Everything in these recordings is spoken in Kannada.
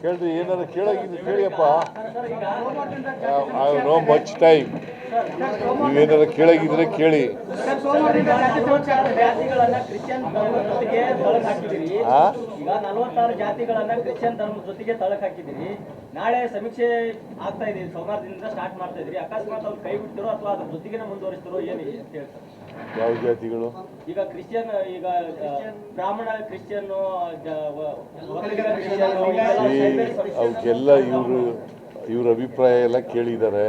ಕೇಳ್ರಿ ಏನಾರ ಕೇಳಾಗಿದ್ದು ಕೇಳಿಯಪ್ಪ. ಐ ನೋ ಮಚ್ ಟೈಮ್ ನೀವೇನಾದ್ರು ಕೇಳಾಗಿದ್ರೆ ಕೇಳಿ. ಜಾತಿಗಳನ್ನ ಕ್ರಿಶ್ಚಿಯನ್ ಧರ್ಮದ ಜೊತೆಗೆ ತಳಕ್ ಹಾಕಿದಿರಿ ಆ? ಈಗ ನಲವತ್ತಾರು ಜಾತಿಗಳನ್ನ ಕ್ರಿಶ್ಚಿಯನ್ ಧರ್ಮದ ಜೊತೆಗೆ ತಳಕ್ ಹಾಕಿದಿರಿ ನಾಳೆ ಸಮೀಕ್ಷೆ ಆಗ್ತಾ ಇದೆ ಸೋಮವಾರದಿಂದ ಸ್ಟಾರ್ಟ್ ಮಾಡ್ತಾ ಇದ್ರಿ ಅಕಸ್ಮಾತ್ ಅವ್ರು ಕೈ ಬಿಡ್ತಿರೋ ಅಥವಾ ಅದ್ರ ಜೊತೆಗೆ ಮುಂದುವರಿಸ್ತಿರೋ ಏನು ಅಂತ ಹೇಳ್ತಾರೆ. ಯಾವ ಜಾತಿಗಳು? ಈಗ ಕ್ರಿಶ್ಚಿಯನ್ ಈಗ ಬ್ರಾಹ್ಮಣ ಕ್ರಿಶ್ಚಿಯನ್. ಅವಕ್ಕೆಲ್ಲ ಇವರು ಇವ್ರ ಅಭಿಪ್ರಾಯ ಎಲ್ಲ ಕೇಳಿದ್ದಾರೆ.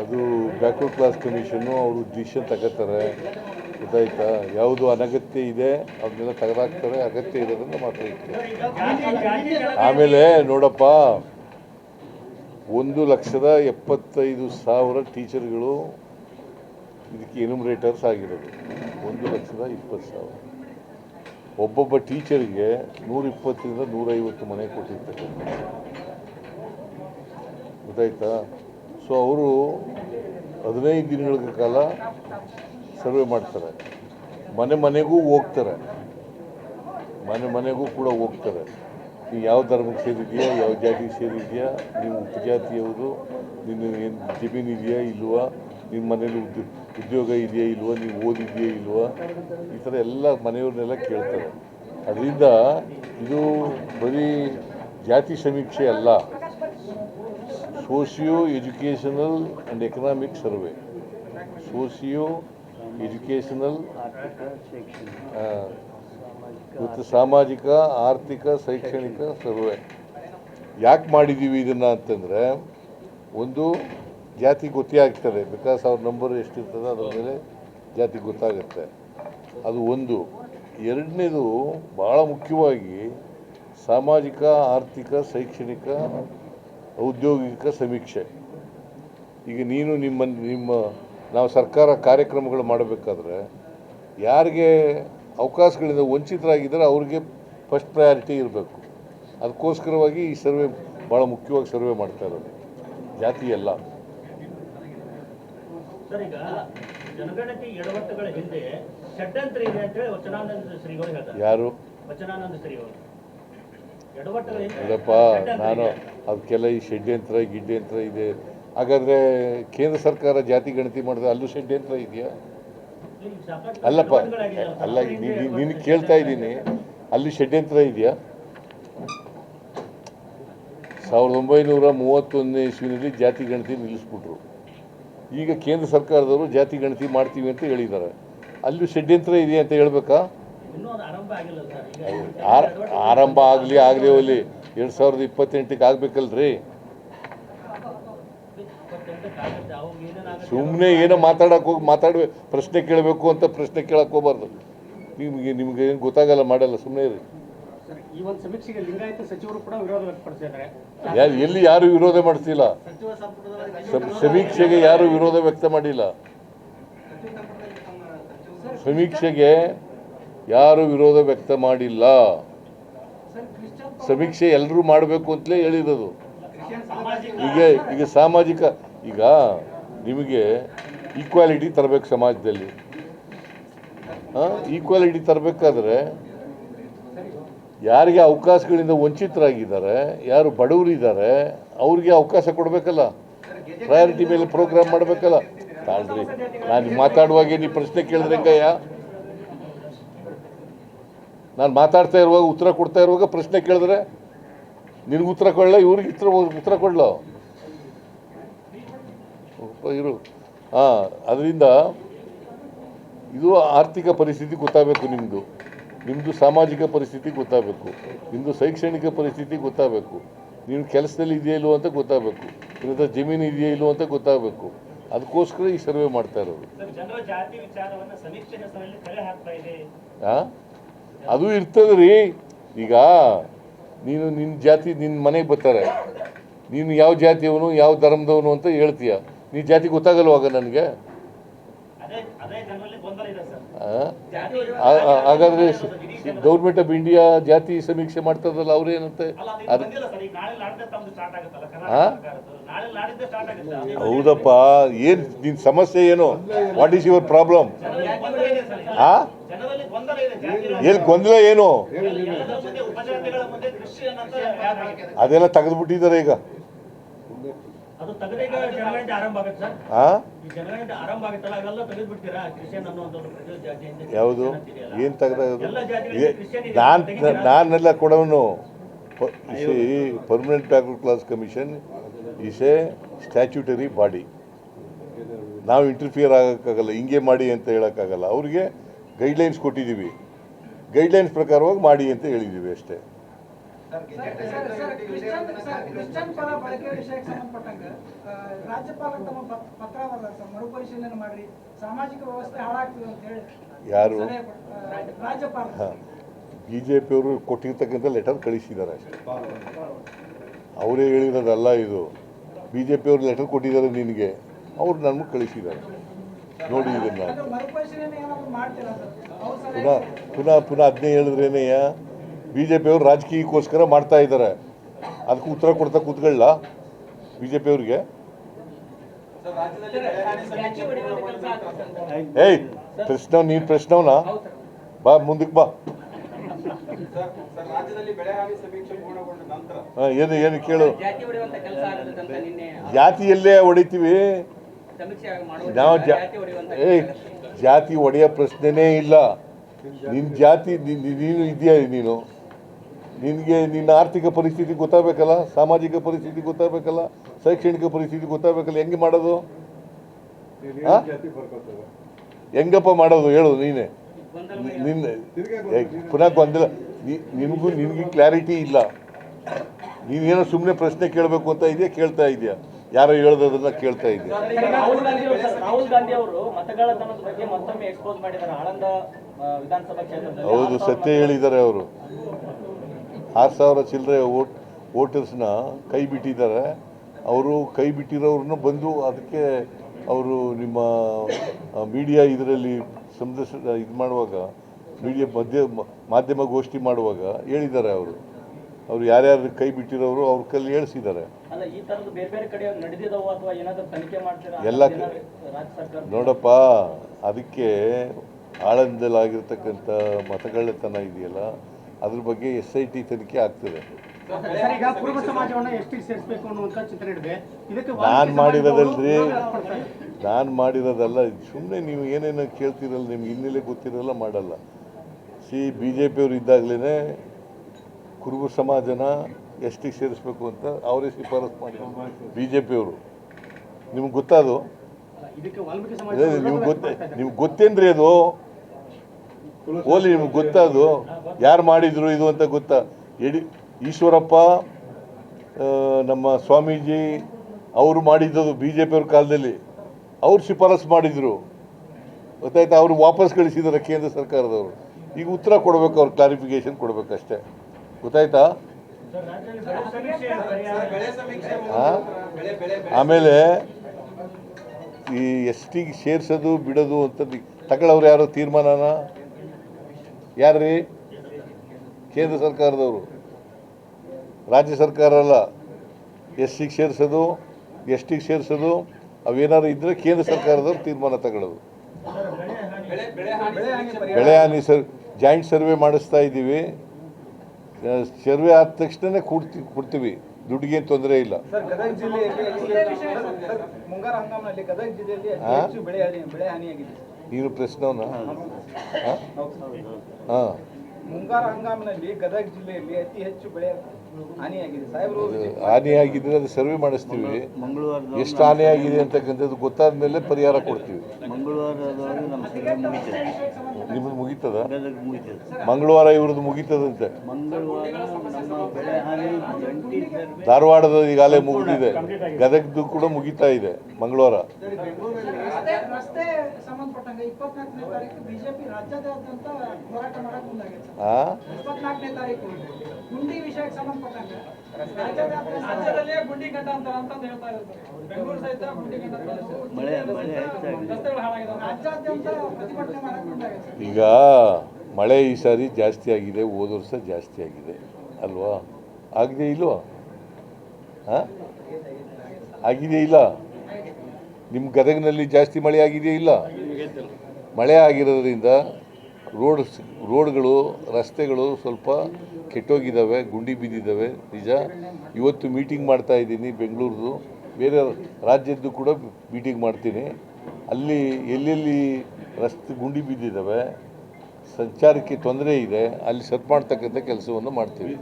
ಅದು ಬ್ಯಾಕ್ವರ್ಡ್ ಕ್ಲಾಸ್ ಕಮಿಷನ್ನು ಅವರು ಡಿಸಿಷನ್ ತಗೋತಾರೆ. ಗೊತ್ತಾಯ್ತಾ? ಯಾವುದು ಅನಗತ್ಯ ಇದೆ ಅವನ್ನೆಲ್ಲ ತೆಗೆದಾಕ್ತಾರೆ ಅಗತ್ಯ ಇರೋದನ್ನ ಮಾತ್ರ ಆಮೇಲೆ ನೋಡಪ್ಪ ಒಂದು ಲಕ್ಷದ ಎಪ್ಪತ್ತೈದು ಸಾವಿರ ಟೀಚರ್ಗಳು ಇದಕ್ಕೆ ಎನುಮರೇಟರ್ಸ್ ಆಗಿರೋದು. ಒಂದು ಲಕ್ಷದ ಇಪ್ಪತ್ತು ಸಾವಿರ. ಒಬ್ಬೊಬ್ಬ ಟೀಚರ್ಗೆ ನೂರ ಇಪ್ಪತ್ತರಿಂದ ನೂರೈವತ್ತು ಮನೆ ಕೊಟ್ಟಿರ್ತಾರೆ ಗೊತ್ತಾಯ್ತಾ? ಸೊ ಅವರು ಹದಿನೈದು ದಿನಗಳ ಕಾಲ ಸರ್ವೆ ಮಾಡ್ತಾರೆ. ಮನೆ ಮನೆಗೂ ಹೋಗ್ತಾರೆ. ಮನೆ ಮನೆಗೂ ಕೂಡ ಹೋಗ್ತಾರೆ. ನೀವು ಯಾವ ಧರ್ಮಕ್ಕೆ ಸೇರಿದೆಯಾ? ಯಾವ ಜಾತಿಗೆ ಸೇರಿದೆಯಾ? ನೀವು ಉಪಜಾತಿಯವರು ನಿನ್ನ ಏನು ಜಮೀನಿದೆಯಾ ಇಲ್ವಾ? ನಿಮ್ಮ ಮನೇಲಿ ಉದ್ಯೋ ಉದ್ಯೋಗ ಇದೆಯಾ ಇಲ್ವೋ, ನೀವು ಓದಿದೆಯಾ ಇಲ್ವೋ? ಈ ಥರ ಎಲ್ಲ ಮನೆಯವ್ರನ್ನೆಲ್ಲ ಕೇಳ್ತಾರೆ. ಅದರಿಂದ ಇದು ಬರೀ ಜಾತಿ ಸಮೀಕ್ಷೆ ಅಲ್ಲ socio educational and economic survey. Socio educational ಮತ್ತು ಸಾಮಾಜಿಕ, ಆರ್ಥಿಕ, ಶೈಕ್ಷಣಿಕ ಸರ್ವೆ. ಯಾಕೆ ಮಾಡಿದ್ದೀವಿ ಇದನ್ನು ಅಂತಂದರೆ, ಒಂದು ಜಾತಿ ಗೊತ್ತೇ ಆಗ್ತದೆ ಬಿಕಾಸ್ ಅವ್ರ ನಂಬರ್ ಎಷ್ಟಿರ್ತದೆ ಅದ್ರ ಮೇಲೆ ಜಾತಿ ಗೊತ್ತಾಗುತ್ತೆ. ಅದು ಒಂದು. ಎರಡನೇದು ಭಾಳ ಮುಖ್ಯವಾಗಿ ಸಾಮಾಜಿಕ, ಆರ್ಥಿಕ, ಶೈಕ್ಷಣಿಕ, ಔದ್ಯೋಗಿಕ ಸಮೀಕ್ಷೆ. ಈಗ ನೀನು ನಿಮ್ಮ ನಿಮ್ಮ, ನಾವು ಸರ್ಕಾರ ಕಾರ್ಯಕ್ರಮಗಳು ಮಾಡಬೇಕಾದ್ರೆ ಯಾರಿಗೆ ಅವಕಾಶಗಳಿಂದ ವಂಚಿತರಾಗಿದ್ದರೆ ಅವ್ರಿಗೆ ಫಸ್ಟ್ ಪ್ರಯಾರಿಟಿ ಇರಬೇಕು. ಅದಕ್ಕೋಸ್ಕರವಾಗಿ ಈ ಸರ್ವೆ ಭಾಳ ಮುಖ್ಯವಾಗಿ ಸರ್ವೆ ಮಾಡ್ತಾ ಇರೋದು. ಜಾತಿ ಎಲ್ಲ ಸರ್ ಈಗ ಜನಗಣತಿ ಎಡವಟ್ಟುಗಳ ಹಿಂದೆ ಷಡ್ಯಂತ್ರ ಇದೆ ಅಂತ ಹೇಳಿ ವಚನಾನಂದ ಶ್ರೀಗಳು ಹೇಳ್ತಾರೆ. ಯಾರು? ವಚನಾನಂದ ಶ್ರೀಗಳು. ಅಲ್ಲಪ್ಪ ನಾನು ಅದಕ್ಕೆಲ್ಲ ಈ ಷಡ್ಯಂತ್ರ ಗಿಡ್ಯಂತ್ರ ಇದೆ. ಹಾಗಾದ್ರೆ ಕೇಂದ್ರ ಸರ್ಕಾರ ಜಾತಿ ಗಣತಿ ಮಾಡಿದ್ರೆ ಅಲ್ಲೂ ಷಡ್ಯಂತ್ರ ಇದೆಯಾ? ಅಲ್ಲಪ್ಪ. ಅಲ್ಲ ನೀನು ಕೇಳ್ತಾ ಇದ್ದೀನಿ. ಅಲ್ಲಿ ಷಡ್ಯಂತ್ರ ಇದೆಯಾ? ಸಾವಿರದ ಒಂಬೈನೂರ ಮೂವತ್ತೊಂದನೇ ಇಸ್ವಿನಲ್ಲಿ ಜಾತಿ ಗಣತಿ ನಿಲ್ಲಿಸ್ಬಿಟ್ರು. ಈಗ ಕೇಂದ್ರ ಸರ್ಕಾರದವರು ಜಾತಿ ಗಣತಿ ಮಾಡ್ತೀವಿ ಅಂತ ಹೇಳಿದ್ದಾರೆ. ಅಲ್ಲಿ ಷಡ್ಯಂತ್ರ ಇದೆ ಅಂತ ಹೇಳ್ಬೇಕಾ? ಆರಂಭ ಆಗಲಿ ಆಗಲಿ, ಹೋಗಲಿ. ಎರಡು ಸಾವಿರದ ಇಪ್ಪತ್ತೆಂಟಕ್ಕೆ ಆಗ್ಬೇಕಲ್ರಿ. ಸುಮ್ಮನೆ ಏನೋ ಮಾತಾಡಕ್ಕೆ ಹೋಗಿ ಮಾತಾಡ್ಬೇಕು ಪ್ರಶ್ನೆ ಕೇಳಬೇಕು ಅಂತ ಪ್ರಶ್ನೆ ಕೇಳಕ್ಕೆ ಹೋಗ್ಬಾರ್ದು. ನಿಮಗೆ, ನಿಮ್ಗೆ ಏನು ಗೊತ್ತಾಗಲ್ಲ, ಮಾಡಲ್ಲ ಸುಮ್ಮನೆ ಇರಿ. ಈ ಒಂದು ಸಮೀಕ್ಷೆಗೆ ಲಿಂಗಾಯತ ಸಚಿವರು ಕೂಡ ವಿರೋಧ ವ್ಯಕ್ತಪಡಿಸಿದ್ದಾರೆ ಯಾರು ಎಲ್ಲಿ ಯಾರು ವಿರೋಧ ಮಾಡ್ತಿಲ್ಲ? ಸಮೀಕ್ಷೆಗೆ ಯಾರು ವಿರೋಧ ವ್ಯಕ್ತ ಮಾಡಿಲ್ಲ? ಸಮೀಕ್ಷೆಗೆ ಯಾರು ವಿರೋಧ ವ್ಯಕ್ತ ಮಾಡಿಲ್ಲ? ಸಮೀಕ್ಷೆ ಎಲ್ಲರೂ ಮಾಡಬೇಕು ಅಂತಲೇ ಹೇಳಿರೋದು. ಈಗ ಈಗ ಸಾಮಾಜಿಕ ಈಗ ನಿಮಗೆ ಈಕ್ವಾಲಿಟಿ ತರಬೇಕು ಸಮಾಜದಲ್ಲಿ. ಈಕ್ವಾಲಿಟಿ ತರಬೇಕಾದ್ರೆ ಯಾರಿಗೆ ಅವಕಾಶಗಳಿಂದ ವಂಚಿತರಾಗಿದ್ದಾರೆ, ಯಾರು ಬಡವರಿದ್ದಾರೆ, ಅವ್ರಿಗೆ ಅವಕಾಶ ಕೊಡಬೇಕಲ್ಲ? ಪ್ರಯಾರಿಟಿ ಮೇಲೆ ಪ್ರೋಗ್ರಾಮ್ ಮಾಡಬೇಕಲ್ಲ? ತಾಳ್ರಿ, ನಾನು ಮಾತಾಡುವಾಗೆ ನೀವು ಪ್ರಶ್ನೆ ಕೇಳಿದ್ರೆ ಹೆಂಗಯ್ಯ? ನಾನು ಮಾತಾಡ್ತಾ ಇರುವಾಗ ಉತ್ತರ ಕೊಡ್ತಾ ಇರುವಾಗ ಪ್ರಶ್ನೆ ಕೇಳಿದ್ರೆ? ನಿನಗೆ ಉತ್ತರ ಕೊಡಲ? ಇವ್ರಿಗೆ ಉತ್ತರ ಉತ್ತರ ಕೊಡಲ? ಇರು. ಹಾಂ, ಅದರಿಂದ ಇದು ಆರ್ಥಿಕ ಪರಿಸ್ಥಿತಿ ಗೊತ್ತಾಗಬೇಕು ನಿಮ್ಮದು ನಿಮ್ಮದು ಸಾಮಾಜಿಕ ಪರಿಸ್ಥಿತಿ ಗೊತ್ತಾಗಬೇಕು. ನಿಮ್ಮದು ಶೈಕ್ಷಣಿಕ ಪರಿಸ್ಥಿತಿ ಗೊತ್ತಾಗಬೇಕು. ನೀವು ಕೆಲಸದಲ್ಲಿ ಇದೆಯಾ ಇಲ್ವೋ ಅಂತ ಗೊತ್ತಾಗಬೇಕು. ನಿಮ್ಮ ಜಮೀನು ಇದೆಯಾ ಇಲ್ವೋ ಅಂತ ಗೊತ್ತಾಗಬೇಕು. ಅದಕ್ಕೋಸ್ಕರ ಈ ಸರ್ವೆ ಮಾಡ್ತಾ ಇರೋದು. ಆ? ಅದು ಇರ್ತದೆ ರೀ. ಈಗ ನೀನು ನಿನ್ನ ಜಾತಿ ನಿನ್ನ ಮನೆಗೆ ಬರ್ತಾರೆ. ನೀನು ಯಾವ ಜಾತಿಯವನು ಯಾವ ಧರ್ಮದವನು ಅಂತ ಹೇಳ್ತೀಯ. ನೀ ಜಾತಿ ಗೊತ್ತಾಗಲ್ವಾಗ ನನಗೆ? ಹಾಗಾದ್ರೆ ಗೌರ್ಮೆಂಟ್ ಆಫ್ ಇಂಡಿಯಾ ಜಾತಿ ಸಮೀಕ್ಷೆ ಮಾಡ್ತದಲ್ಲ ಅವ್ರೇನಂತೆ ಹೌದಪ್ಪ, ಏನು ನಿನ್ನ ಸಮಸ್ಯೆ ಏನು? ವಾಟ್ ಈಸ್ ಯುವರ್ ಪ್ರಾಬ್ಲಮ್ ಹಾ ಜನರಲ್ಲಿ ಗೊಂದಲ ಏನು? ಅದೆಲ್ಲ ತೆಗೆದ್ಬಿಟ್ಟಿದ್ದಾರೆ ಈಗ. ಯಾವುದು? ಏನ್ ತೆಗೆದ ನಾನು? ನಾನೆಲ್ಲ ಕೊಡೋನು permanent backward class commission is a statutory body ನಾವು ಇಂಟರ್ಫಿಯರ್ ಆಗೋಕ್ಕಾಗಲ್ಲ ಹಿಂಗೆ ಮಾಡಿ ಅಂತ ಹೇಳೋಕ್ಕಾಗಲ್ಲ. ಅವ್ರಿಗೆ ಗೈಡ್ಲೈನ್ಸ್ ಕೊಟ್ಟಿದ್ದೀವಿ. ಗೈಡ್ಲೈನ್ಸ್ ಪ್ರಕಾರವಾಗಿ ಮಾಡಿ ಅಂತ ಹೇಳಿದ್ದೀವಿ ಅಷ್ಟೇ. ಕ್ರಿಶ್ಚಿಯನ್ ಪದ ಬಳಕೆ ವಿಷಯಕ್ಕೆ ಸಂಬಂಧಪಟ್ಟಂಗ ಆ, ರಾಜ್ಯಪಾಲರು ತಮ್ಮ ಪತ್- ಪತ್ರ ಬರೆದಾರ ಸರ್ ಮರುಪರಿಶೀಲನೆ ಮಾಡ್ರಿ ಸಾಮಾಜಿಕ ವ್ಯವಸ್ಥೆ ಹಾಳಾಗ್ತದೆ ಅಂತ ಹೇಳಿ ಯಾರು? ಬಿ ಜೆ ಪಿಯವರು ಕೊಟ್ಟಿರ್ತಕ್ಕಂಥ ಲೆಟರ್ ಕಳಿಸಿದ್ದಾರೆ. ಅವರೇ ಹೇಳಿರೋದಲ್ಲ ಇದು. ಬಿ ಜೆ ಪಿಯವರು ಲೆಟರ್ ಕೊಟ್ಟಿದ್ದಾರೆ ನಿನಗೆ. ಅವ್ರು ನಮಗೆ ಕಳಿಸಿದ್ದಾರೆ. ನೋಡಿ ಇದನ್ನು. ಅದು ಮರುಪರಿಶೀಲನೆ ಏನಾದ್ರು ಮಾಡ್ತೀರಾ ಸರ್? ಅವ್ರ ಸಲಹೆ ಪುನಃ ಪುನಃ ಪುನಃ ಅದನ್ನೇ ಹೇಳಿದ್ರೇನೆಯ? ಬಿ ಜೆ ಪಿಯವರು ರಾಜಕೀಯಕ್ಕೋಸ್ಕರ ಮಾಡ್ತಾ ಇದ್ದಾರೆ. ಅದಕ್ಕೆ ಉತ್ತರ ಕೊಡ್ತಾ ಕೂತ್ಕೊಳ್ಳ ಬಿ ಜೆ ಪಿಯವ್ರಿಗೆ ಏಯ್ ಪ್ರಶ್ನೆ ನೀನು ಪ್ರಶ್ನವನ? ಬಾ ಮುಂದಕ್ಕೆ ಬಾ. ಏನು ಏನು ಕೇಳು. ಜಾತಿಯಲ್ಲೇ ಹೊಡಿತೀವಿ. ನಾವು ಏಯ್, ಜಾತಿ ಒಡೆಯೋ ಪ್ರಶ್ನೆನೇ ಇಲ್ಲ. ನಿನ್ನ ಜಾತಿ ನೀನು ಇದೆಯಾ ನೀನು? ನಿನಗೆ ನಿನ್ನ ಆರ್ಥಿಕ ಪರಿಸ್ಥಿತಿ ಗೊತ್ತಾಗಬೇಕಲ್ಲ ಸಾಮಾಜಿಕ ಪರಿಸ್ಥಿತಿ ಗೊತ್ತಾಗಬೇಕಲ್ಲ ಶೈಕ್ಷಣಿಕ ಪರಿಸ್ಥಿತಿ ಗೊತ್ತಾಗಬೇಕಲ್ಲ ಹೆಂಗೆ ಮಾಡೋದು? ಹೆಂಗಪ್ಪ ಮಾಡೋದು ಹೇಳು ನೀನೆ. ನಿನ್ನ ಪುನಃ ಬಂದಿಲ್ಲ ನೀ- ನಿನಗೂ ನಿನಗೆ ಕ್ಲಾರಿಟಿ ಇಲ್ಲ. ನೀನೇನೋ ಸುಮ್ಮನೆ ಪ್ರಶ್ನೆ ಕೇಳಬೇಕು ಅಂತ ಇದೆಯಾ ಕೇಳ್ತಾ ಇದೆಯಾ? ಯಾರೋ ಹೇಳ್ದದನ್ನ ಕೇಳ್ತಾ ಇದೆಯಾ? ಹೌದು ಸತ್ಯ ಹೇಳಿದ್ದಾರೆ ಅವರು. ಆರು ಸಾವಿರ ಚಿಲ್ಲರೆ ವೋಟ್ ವೋಟರ್ಸ್ನ ಕೈ ಬಿಟ್ಟಿದ್ದಾರೆ. ಅವರು ಕೈ ಬಿಟ್ಟಿರೋರನ್ನ ಬಂದು ಅದಕ್ಕೆ ಅವರು ನಿಮ್ಮ ಮೀಡಿಯಾ ಇದರಲ್ಲಿ ಸಂದರ್ಶ ಇದು ಮಾಡುವಾಗ ಮೀಡಿಯಾ ಮಧ್ಯ ಮಾಧ್ಯಮ ಗೋಷ್ಠಿ ಮಾಡುವಾಗ ಹೇಳಿದ್ದಾರೆ ಅವರು. ಅವ್ರು ಯಾರ್ಯಾರು ಕೈ ಬಿಟ್ಟಿರೋರು ಅವ್ರ ಕಲ್ಲಿ ಹೇಳಿಸಿದ್ದಾರೆ. ಎಲ್ಲ ನೋಡಪ್ಪ ಅದಕ್ಕೆ ಆಳಂದಲಾಗಿರ್ತಕ್ಕಂಥ ಮತಗಳ್ಳತನ ಇದೆಯಲ್ಲ ಅದ್ರ ಬಗ್ಗೆ ಎಸ್ ಐ ಟಿ ತನಿಖೆ ಆಗ್ತದೆ. ನಾನು ಮಾಡಿರೋದಲ್ರಿ. ನಾನು ಮಾಡಿರೋದಲ್ಲ ಸುಮ್ಮನೆ ನೀವು ಏನೇನೋ ಕೇಳ್ತಿರಲ್ಲ ನಿಮ್ಗೆ ಹಿನ್ನೆಲೆ ಗೊತ್ತಿರಲ್ಲ ಮಾಡಲ್ಲ. ಸಿ ಬಿ ಜೆ ಪಿಯವರು ಇದ್ದಾಗಲೇ ಕುರುಬ ಸಮಾಜನ ಎಷ್ಟಿಗೆ ಸೇರಿಸ್ಬೇಕು ಅಂತ ಅವರೇ ಶಿಫಾರಸು ಮಾಡಿದ್ರು ಬಿ ಜೆ ಪಿಯವರು ನಿಮ್ಗೆ ಗೊತ್ತಾದು ನಿಮ್ಗೆ ಗೊತ್ತ ನಿಮ್ಗೆ ಗೊತ್ತೇನ್ರಿ ಅದು? ಓಲಿ ನಿಮ್ಗೆ ಗೊತ್ತಾ ಅದು ಯಾರು ಮಾಡಿದ್ರು ಇದು ಅಂತ ಗೊತ್ತಾ? ಯಡಿ ಈಶ್ವರಪ್ಪ ನಮ್ಮ ಸ್ವಾಮೀಜಿ, ಅವರು ಮಾಡಿದ್ದದು ಬಿ ಜೆ ಪಿಯವ್ರ ಕಾಲದಲ್ಲಿ. ಅವ್ರು ಶಿಫಾರಸು ಮಾಡಿದರು. ಗೊತ್ತಾಯ್ತಾ? ಅವರು ವಾಪಸ್ ಕಳಿಸಿದ್ದಾರೆ ಕೇಂದ್ರ ಸರ್ಕಾರದವರು. ಈಗ ಉತ್ತರ ಕೊಡಬೇಕು, ಅವ್ರು ಕ್ಲಾರಿಫಿಕೇಶನ್ ಕೊಡಬೇಕಷ್ಟೇ. ಗೊತ್ತಾಯ್ತಾ? ಆಮೇಲೆ ಈ ಎಸ್ ಟಿಗೆ ಸೇರ್ಸೋದು, ಬಿಡೋದು ಅಂತ ತಗೊಳ್ಳೋರು ಯಾರೋ ತೀರ್ಮಾನನ? ಯಾರ್ರೀ? ಕೇಂದ್ರ ಸರ್ಕಾರದವರು. ರಾಜ್ಯ ಸರ್ಕಾರ ಅಲ್ಲ. ಎಸ್ ಸಿಗೆ ಸೇರಿಸೋದು ಎಸ್ ಟಿಗೆ ಸೇರಿಸೋದು ಅವೇನಾದ್ರು ಇದ್ರೆ ಕೇಂದ್ರ ಸರ್ಕಾರದವ್ರು ತೀರ್ಮಾನ ತಗೊಳ್ಳೋದು. ಬೆಳೆ ಹಾನಿ ಸರ್ ಜಾಯಿಂಟ್ ಸರ್ವೆ ಮಾಡಿಸ್ತಾ ಇದ್ದೀವಿ. ಸರ್ವೆ ಆದ ತಕ್ಷಣನೇ ಕೊಡ್ತಿ ಕೊಡ್ತೀವಿ. ದುಡ್ಡಿಗೇನು ತೊಂದರೆ ಇಲ್ಲ. ಮುಂಗಾರು ಹಂಗಾಮಿನಲ್ಲಿ ಗದಗ ಜಿಲ್ಲೆಯಲ್ಲಿ ಅತಿ ಬೆಳೆ ಹಾನಿ ಬೆಳೆ ಹಾನಿಯಾಗಿದೆ. ನೀನು ಪ್ರಶ್ನವನ್ನ? ಹಾಂ? ಮುಂಗಾರು ಹಂಗಾಮಿನಲ್ಲಿ ಗದಗ ಜಿಲ್ಲೆಯಲ್ಲಿ ಅತಿ ಹೆಚ್ಚು ಬೆಳೆ ಹಾನಿಯಾಗಿದೆ. ಸಾಹೇಬರು ಹಾನಿಯಾಗಿದ್ರೆ ಅದು ಸರ್ವೆ ಮಾಡಿಸ್ತೀವಿ. ಎಷ್ಟು ಹಾನಿಯಾಗಿದೆ ಅಂತಕ್ಕಂಥದ್ದು ಗೊತ್ತಾದ ಮೇಲೆ ಪರಿಹಾರ ಕೊಡ್ತೀವಿ. ನಿಮ್ಮದು ಮುಗೀತದ? ಮಂಗಳವಾರ ಇವ್ರದ್ದು ಮುಗೀತದಂತೆ. ಧಾರವಾಡದ ಈಗಾಗಲೇ ಮುಗಿದಿದೆ. ಗದಗದ್ದು ಕೂಡ ಮುಗಿತಾ ಇದೆ ಮಂಗಳವಾರ. ಈಗ ಮಳೆ ಈ ಸಾರಿ ಜಾಸ್ತಿ ಆಗಿದೆ, ಹೋದ ವರ್ಷ ಜಾಸ್ತಿ ಆಗಿದೆ. ಅಲ್ವಾ? ಆಗಿದೆ ಇಲ್ವಾ? ಹಾಂ ಆಗಿದೆ ಇಲ್ಲ? ನಿಮ್ಮ ಗದಗಿನಲ್ಲಿ ಜಾಸ್ತಿ ಮಳೆ ಆಗಿದೆಯೇ ಇಲ್ಲ? ಮಳೆ ಆಗಿರೋದ್ರಿಂದ ರೋಡ್ ರೋಡ್ಗಳು, ರಸ್ತೆಗಳು ಸ್ವಲ್ಪ ಕೆಟ್ಟೋಗಿದ್ದಾವೆ, ಗುಂಡಿ ಬಿದ್ದಿದ್ದಾವೆ. ನಿಜ? ಇವತ್ತು ಮೀಟಿಂಗ್ ಮಾಡ್ತಾ ಇದ್ದೀನಿ ಬೆಂಗಳೂರದು. ಬೇರೆ ರಾಜ್ಯದ್ದು ಕೂಡ ಮೀಟಿಂಗ್ ಮಾಡ್ತೀನಿ. ಅಲ್ಲಿ ಎಲ್ಲೆಲ್ಲಿ ರಸ್ತೆ, ಗುಂಡಿ ಬಿದ್ದಿದ್ದಾವೆ ಸಂಚಾರಕ್ಕೆ ತೊಂದರೆ ಇದೆ, ಅಲ್ಲಿ ಸರಿ ಮಾಡ್ತಕ್ಕಂಥ ಕೆಲಸವನ್ನು ಮಾಡ್ತೀವಿ.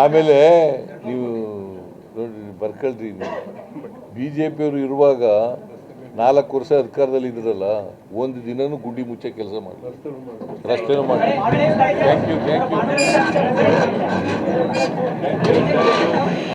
ಆಮೇಲೆ ನೀವು ನೋಡಿ ಬರ್ಕೊಳ್ರಿ ಬಿ ಜೆ ಪಿಯವರು ಇರುವಾಗ ನಾಲ್ಕು ವರ್ಷ ಅಧಿಕಾರದಲ್ಲಿ ಇದ್ರಲ್ಲ, ಒಂದು ದಿನನೂ ಗುಂಡಿ ಮುಚ್ಚೆ ಕೆಲಸ ಮಾಡಿ ರಸ್ತೆನೂ ಮಾಡಿ ಥ್ಯಾಂಕ್ ಯು ಥ್ಯಾಂಕ್ ಯು